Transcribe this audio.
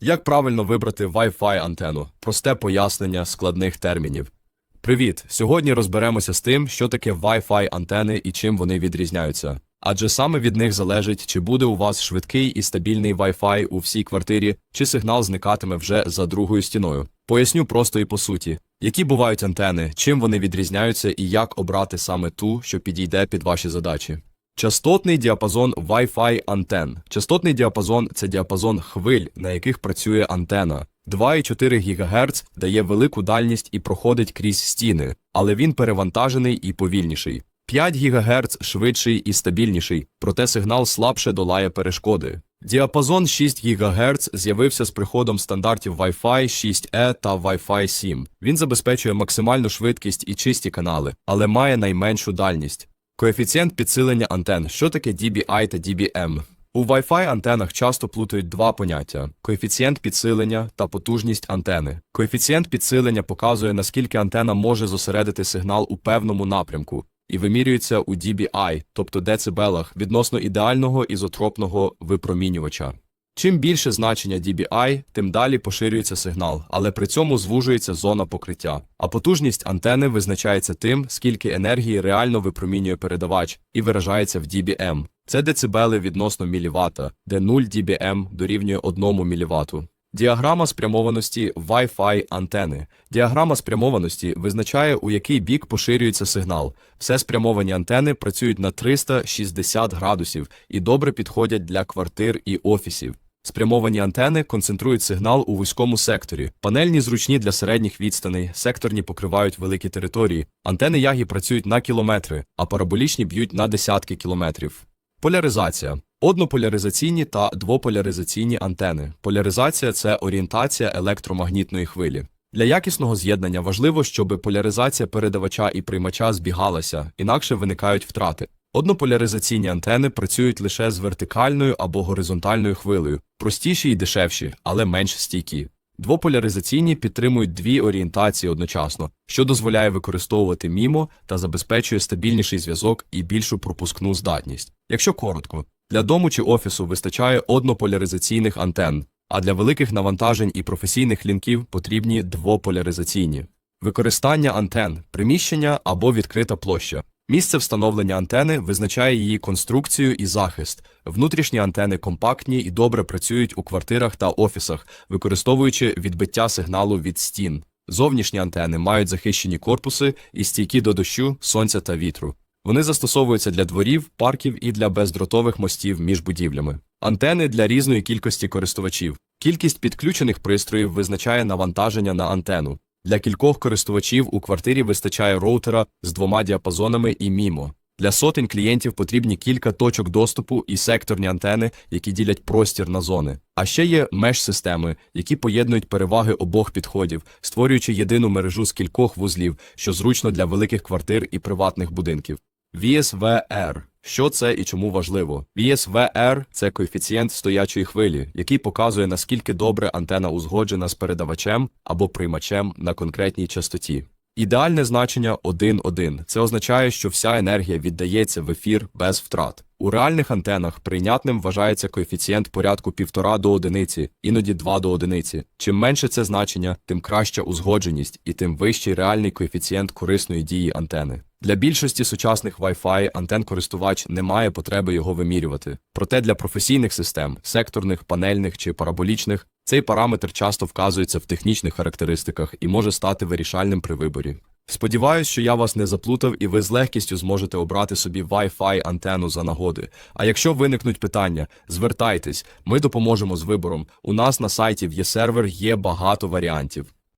Як правильно вибрати Wi-Fi антенну? Просте пояснення складних термінів. Привіт! Сьогодні розберемося з тим, що таке Wi-Fi антени і чим вони відрізняються. Адже саме від них залежить, чи буде у вас швидкий і стабільний Wi-Fi у всій квартирі, чи сигнал зникатиме вже за другою стіною. Поясню просто і по суті, які бувають антени, чим вони відрізняються і як обрати саме ту, що підійде під ваші задачі. Частотний діапазон Wi-Fi антен. Частотний діапазон це діапазон хвиль, на яких працює антена. 2,4 ГГц дає велику дальність і проходить крізь стіни, але він перевантажений і повільніший. 5 ГГц швидший і стабільніший, проте сигнал слабше долає перешкоди. Діапазон 6 ГГц з'явився з приходом стандартів Wi-Fi 6E та Wi-Fi 7. Він забезпечує максимальну швидкість і чисті канали, але має найменшу дальність. Коефіцієнт підсилення антен. Що таке DBI та DBM? У Wi-Fi антенах часто плутають два поняття: коефіцієнт підсилення та потужність антени. Коефіцієнт підсилення показує, наскільки антена може зосередити сигнал у певному напрямку, і вимірюється у DBI, тобто децибелах, відносно ідеального ізотропного випромінювача. Чим більше значення DBI, тим далі поширюється сигнал, але при цьому звужується зона покриття. А потужність антени визначається тим, скільки енергії реально випромінює передавач, і виражається в dBm. Це децибели відносно мілівата, де 0 dBm дорівнює 1 мВт. Діаграма спрямованості Wi-Fi антени. Діаграма спрямованості визначає, у який бік поширюється сигнал. Все спрямовані антени працюють на 360 градусів і добре підходять для квартир і офісів. Спрямовані антени концентрують сигнал у вузькому секторі. Панельні зручні для середніх відстаней, секторні покривають великі території. Антени ягі працюють на кілометри, а параболічні б'ють на десятки кілометрів. Поляризація. Однополяризаційні та двополяризаційні антени. Поляризація це орієнтація електромагнітної хвилі. Для якісного з'єднання важливо, щоб поляризація передавача і приймача збігалася, інакше виникають втрати. Однополяризаційні антени працюють лише з вертикальною або горизонтальною хвилею, простіші і дешевші, але менш стійкі. Двополяризаційні підтримують дві орієнтації одночасно, що дозволяє використовувати мімо та забезпечує стабільніший зв'язок і більшу пропускну здатність. Якщо коротко, для дому чи офісу вистачає однополяризаційних антен, а для великих навантажень і професійних лінків потрібні двополяризаційні. Використання антен, приміщення або відкрита площа. Місце встановлення антени визначає її конструкцію і захист. Внутрішні антени компактні і добре працюють у квартирах та офісах, використовуючи відбиття сигналу від стін. Зовнішні антени мають захищені корпуси і стійкі до дощу, сонця та вітру. Вони застосовуються для дворів, парків і для бездротових мостів між будівлями. Антени для різної кількості користувачів. Кількість підключених пристроїв визначає навантаження на антену. Для кількох користувачів у квартирі вистачає роутера з двома діапазонами і мімо. Для сотень клієнтів потрібні кілька точок доступу і секторні антени, які ділять простір на зони. А ще є меж-системи, які поєднують переваги обох підходів, створюючи єдину мережу з кількох вузлів, що зручно для великих квартир і приватних будинків. VSVR. Що це і чому важливо? VSVR – це коефіцієнт стоячої хвилі, який показує, наскільки добре антена узгоджена з передавачем або приймачем на конкретній частоті. Ідеальне значення 1,1. Це означає, що вся енергія віддається в ефір без втрат. У реальних антенах прийнятним вважається коефіцієнт порядку 1,5 до одиниці, іноді 2 до одиниці. Чим менше це значення, тим краща узгодженість і тим вищий реальний коефіцієнт корисної дії антени. Для більшості сучасних Wi-Fi антен-користувач не має потреби його вимірювати. Проте для професійних систем, секторних, панельних чи параболічних, цей параметр часто вказується в технічних характеристиках і може стати вирішальним при виборі. Сподіваюсь, що я вас не заплутав і ви з легкістю зможете обрати собі Wi-Fi антенну за нагоди. А якщо виникнуть питання, звертайтесь, ми допоможемо з вибором. У нас на сайті в є сервер є багато варіантів.